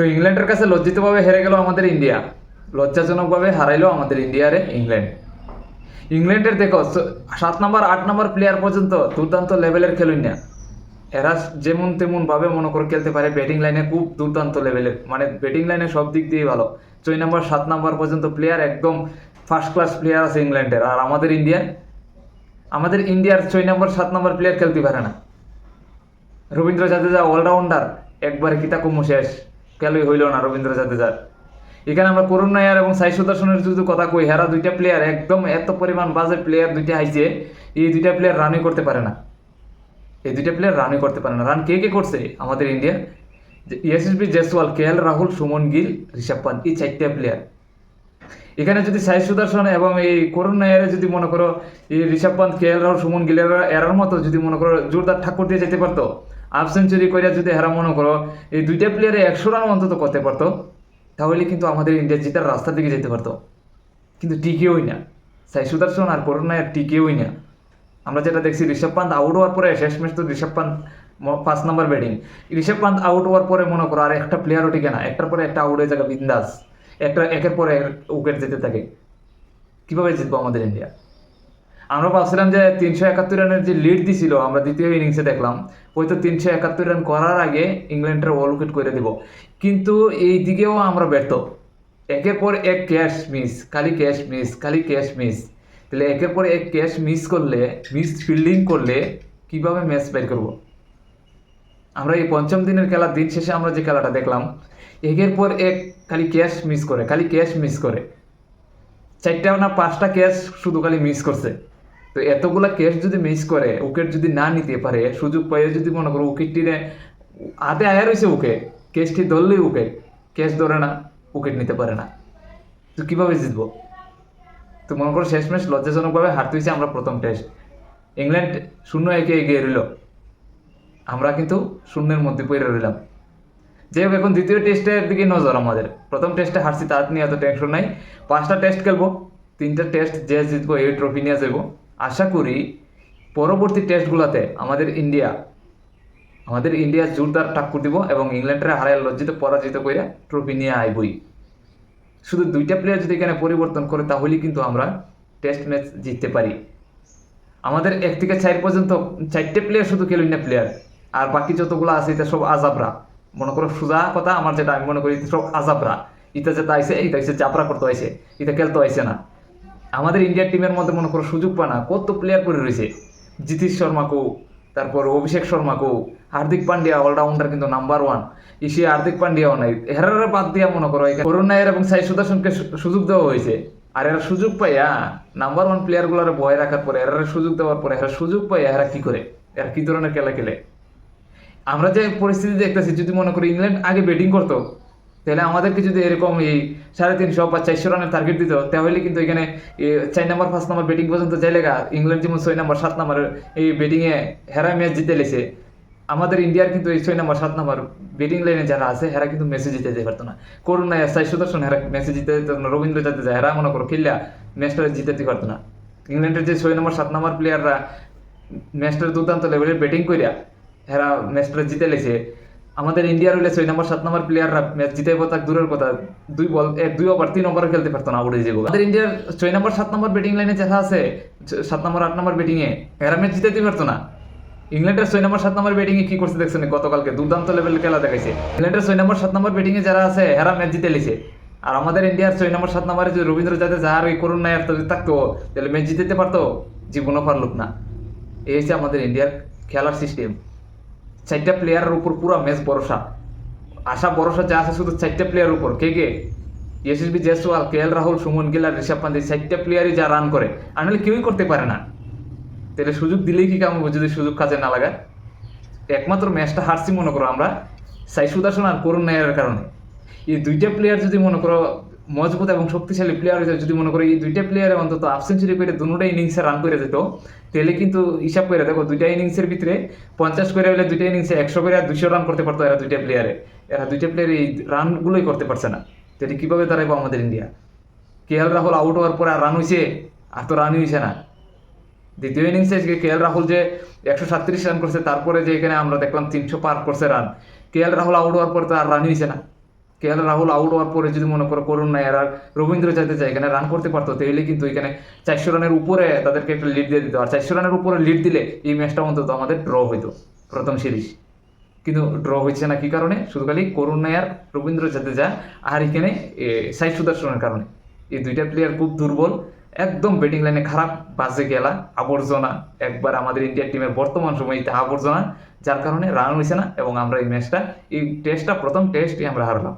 তো ইংল্যান্ডের কাছে লজ্জিতভাবে হেরে গেল আমাদের ইন্ডিয়া। লজ্জাজনকভাবে হারাইলো আমাদের ইন্ডিয়ারে ইংল্যান্ড। ইংল্যান্ডের দেখো সাত নাম্বার, আট নাম্বার প্লেয়ার পর্যন্ত দুর্দান্ত লেভেলের খেলুন না। এরা যেমন তেমন ভাবে মনে করে খেলতে পারে ব্যাটিং লাইনে খুব দুর্দান্ত লেভেলের মানে ব্যাটিং লাইনে সব দিক দিয়ে ভালো। ছয় নাম্বার, সাত নাম্বার পর্যন্ত প্লেয়ার একদম ফার্স্ট ক্লাস প্লেয়ার আছে ইংল্যান্ডের। আর আমাদের ইন্ডিয়ান, আমাদের ইন্ডিয়ার ছয় নম্বর, সাত নম্বর প্লেয়ার খেলতে পারে না। রবীন্দ্র জাদেজা অলরাউন্ডার একবার কিতা কমু শেষ। খেলই হইল না রবীন্দ্র জাদেজার। এখানে আমরা করুণ নায়ার এবং সাই সুদর্শনের যদি কথা কই, হেরা দুইটা প্লেয়ার একদম এত পরিমাণ বাজে প্লেয়ার দুইটা আইছে এই দুইটা প্লেয়ার রানই করতে পারে না। এই দুইটা প্লেয়ার রানই করতে পারে না। রান কে কে করছে আমাদের ইন্ডিয়ার ইএসএসবি জেসওয়াল কে এল রাহুল সুমন গিল ঋষভ পান্ত এই চারটা প্লেয়ার এখানে যদি সাই সুদর্শন এবং এই করুণ নায়ারে যদি মনে করো, এই ঋষভ পান্ত কে এল রাহুল সুমন গিলের এরার মতো যদি মনে করো, জোরদার ঠাকুর দিয়ে যেতে পারতো হাফ সেঞ্চুরি করে যদি হেরা মনে করো এই দুইটা প্লেয়ারে একশো রান অন্তত করতে পারতো, তাহলে কিন্তু আমাদের ইন্ডিয়া জিতার রাস্তার দিকে যেতে পারতো। কিন্তু টিকেওই না। সাই সুদর্শন আর করুণ নায়ার টিকেওই না। আমরা যেটা দেখছি, ঋষভ পান্ত আউট হওয়ার পরে, শেষ ম্যাচ তো ঋষভ পান্ত পাঁচ নম্বর ব্যাটিং ঋষভ পান্ত আউট হওয়ার পরে মনে করো আর একটা প্লেয়ারও টিকে না। একটার পরে একটা আউট হয়ে যাবে বিন্দাস। একটা, একের পরে উইকেট যেতে থাকে। কীভাবে জিতবো আমাদের ইন্ডিয়া আমরা ভাবছিলাম যে তিনশো একাত্তর রানের যে লিড দিছিল, আমরা দ্বিতীয় ইনিংসে দেখলাম, হয়তো তিনশো একাত্তর রান করার আগে ইংল্যান্ডের অল উইকেট করে দিব। কিন্তু এই দিকেও আমরা ব্যর্থ। একের পর এক ক্যাশ মিস খালি ক্যাশ মিস খালি ক্যাশ মিস তাহলে একের পর এক ক্যাশ মিস করলে মিস ফিল্ডিং করলে কীভাবে ম্যাচ বের করব? আমরা এই পঞ্চম দিনের খেলার দিন শেষে আমরা যে খেলাটা দেখলাম, একের পর এক খালি ক্যাশ মিস করে, খালি ক্যাশ মিস করে। চারটা না পাঁচটা ক্যাচ শুধু খালি মিস করছে। তো এতগুলা ক্যাচ যদি মিস করে উইকেট যদি না নিতে পারে, সুযোগ পাইয়ে যদি মনে করো উইকেটটিরে হাতে আয়া রয়েছে উকে ক্যাচটি ধরলেই উকে ক্যাচ ধরে না উইকেট নিতে পারে না। তো কীভাবে জিতবো? তো মনে করো শেষ ম্যাচ লজ্জাজনকভাবে হারতে হয়েছে আমরা প্রথম টেস্ট ইংল্যান্ড শূন্য একে এগিয়ে রইল। আমরা কিন্তু শূন্যের মধ্যে পড়ে রইলাম। যাই হোক, এখন দ্বিতীয় টেস্টের দিকে নজর আমাদের। প্রথম টেস্টে হারছি, তার নিয়ে এত টেনশন নাই। পাঁচটা টেস্ট খেলব, তিনটা টেস্ট যে জিতবো, এই ট্রফি নিয়ে যাব আশা করি পরবর্তী টেস্টগুলোতে আমাদের ইন্ডিয়া আমাদের ইন্ডিয়া জোরদার টাক্কর দিব এবং ইংল্যান্ডের হারায় লজ্জিত, পরাজিত করে ট্রফি নিয়ে আইবই। শুধু দুইটা প্লেয়ার যদি এখানে পরিবর্তন করে, তাহলেই কিন্তু আমরা টেস্ট ম্যাচ জিততে পারি। আমাদের এক থেকে চার পর্যন্ত চারটে প্লেয়ার শুধু খেলুন না প্লেয়ার আর বাকি যতগুলো আছে, এটা সব আজাবরা। মনে করো সোজা কথা, আমার যেটা আমি মনে করি, সব আজাবরা। ইটা যেটা আইসে এইটা হচ্ছে চাপড়া করতে আইসে এটা খেলতে আইসে না। আমাদের ইন্ডিয়ার টিমের মধ্যে মনে করো সুযোগ পায় না। কত প্লেয়ার পড়ে রয়েছে। জিতিশ শর্মাকেও, তারপর অভিষেক শর্মাকেও, হার্দিক পান্ডিয়া অলরাউন্ডার কিন্তু নাম্বার ওয়ান ইসে হার্দিক পান্ডিয়াও নাই। হেরারে বাদ দিয়া মনে করো করুণ নায়ার এবং সাই সুদর্শনকে সুযোগ দেওয়া হয়েছে। আর এরা সুযোগ পাইয়া নাম্বার ওয়ান প্লেয়ারগুলোর ভয় রাখার পরে এরা সুযোগ দেওয়ার পরে এরা সুযোগ পাইয়া এরা কি করে? এরা কি ধরনের খেলা খেলে? আমরা যে পরিস্থিতি দেখতেছি, যদি মনে করি ইংল্যান্ড আগে ব্যাটিং করতো তাহলে আমাদেরকে যদি এরকম এই সাড়ে তিনশো বা চারশো রানের টার্গেট দিত, তাহলে কিন্তু এখানে চার নাম্বার পাঁচ নাম্বার ব্যাটিং পর্যন্ত যাইলে গা ইংল্যান্ড যেমন ছয় নাম্বার সাত নাম্বার এই ব্যাটিংয়ে হেরা ম্যাচ জিতে লেছে। আমাদের ইন্ডিয়ার কিন্তু এই ছয় নাম্বার সাত নাম্বার ব্যাটিং লাইনে যারা আছে, হেরা কিন্তু ম্যাচে জিতে যেতে পারতো না। করুন না সাই সুদর্শন হেরা ম্যাচে জিতে যেত না। রবীন্দ্র জাদেজা, হেরা মনে করো খেললা ম্যাচটা জিতে পারতো না। ইংল্যান্ডের যে ছয় নম্বর সাত নম্বর প্লেয়াররা ম্যাচটার দুর্দান্ত লেভেলের ব্যাটিং করিয়া হেরা ম্যাচটা জিতে লেছে। আমাদের ইন্ডিয়ার হইলে ছয় নম্বর, সাত নম্বর প্লেয়াররা ম্যাচ জিতে তাক দূরের কথা। দুই বল এক দুই ওভার তিন ওভার খেলতে পারতো না, আউট হয়ে আমাদের ইন্ডিয়ার ছয় নম্বর, সাত নম্বর ব্যাটিং লাইনে যারা আছে সাত নম্বর, আট নম্বর ব্যাটিং এ, এরা ম্যাচ জিতেতে পারতো না। ইংল্যান্ডের ছয় নম্বর, সাত নম্বর ব্যাটিং এ কি করছে দেখছেন? গতকালকে দুর্দান্ত লেভেলের খেলা দেখাইছে। ইংল্যান্ডের ছয় নম্বর, সাত নম্বর ব্যাটিং এ যারা আছে, এরা ম্যাচ জিতে লিছে। আর আমাদের ইন্ডিয়ার ছয় নম্বর, সাত নম্বরে যদি রবীন্দ্র জাদেজা আর ওই করুণ নায়ার যদি থাকতো, তাহলে ম্যাচ জিতেতে পারতো, জীবনও পারল না। এই হচ্ছে আমাদের ইন্ডিয়ার খেলার সিস্টেম চারটা প্লেয়ারের উপর পুরো ম্যাচ ভরসা। আশা ভরসা যা আছে শুধু চারটা প্লেয়ারের উপর। কে কে? ইয়শস্বী জয়সওয়াল কে এল রাহুল সুমন গিল আর ঋষভ পান্ত এই চারটা প্লেয়ারই যা রান করে আর নাহলে কেউই করতে পারে না। তাহলে সুযোগ দিলেই কি কাম যদি সুযোগ কাজে না লাগায়? একমাত্র ম্যাচটা হারছি মনে করো আমরা সাই সুদর্শন আর করুণ নায়ারের কারণে। এই দুইটা প্লেয়ার যদি মনে করো মজবুত এবং শক্তিশালী প্লেয়ার হয়েছে যদি মনে করি এই দুইটা প্লেয়ারে অন্তত হাফ সেঞ্চুরি করে দুটা ইনিংসে রান করে যেত, তাহলে কিন্তু হিসাব করে দেখো দুইটা ইনিংসের ভিতরে পঞ্চাশ করে হলে দুইটা ইনিংসে একশো করে আর দুশো রান করতে পারতো এরা দুইটা প্লেয়ারে এরা দুইটা প্লেয়ার এই রানগুলোই করতে পারছে না। তাহলে কীভাবে দাঁড়াবো আমাদের India K L Rahul out হওয়ার পরে আর রান হয়েছে আর তো রানই হয়েছে না। দ্বিতীয় ইনিংসে কে এল রাহুল যে একশো সাতত্রিশ রান করছে, তারপরে যে এখানে আমরা দেখলাম তিনশো পার করছে run K L Rahul out হওয়ার পরে তো আর রান হয়েছে না। কে এল রাহুল আউট হওয়ার পরে যদি মনে করো করুণ নায়ার আর রবীন্দ্র যাতে জাদেজা এখানে রান করতে পারতো তাহলে কিন্তু এখানে চারশো রানের উপরে তাদেরকে একটা লিড দিয়ে দিত। আর চারশো রানের উপরে লিড দিলে এই ম্যাচটা অন্তত আমাদের ড্র হইতো প্রথম সিরিজ কিন্তু ড্র হয়েছে না কি কারণে? শুধু খালি করুণ নায়ার, রবীন্দ্র জাদেজা আর এখানে সাই সুদর্শনের কারণে। এই দুইটা প্লেয়ার খুব দুর্বল, একদম ব্যাটিং লাইনে খারাপ বাজে গেলা আবর্জনা, একবার আমাদের ইন্ডিয়ার টিমের বর্তমান সময় এটা আবর্জনা, যার কারণে রান হয়েছে না, এবং আমরা এই ম্যাচটা এই টেস্টটা প্রথম টেস্টই আমরা হারলাম।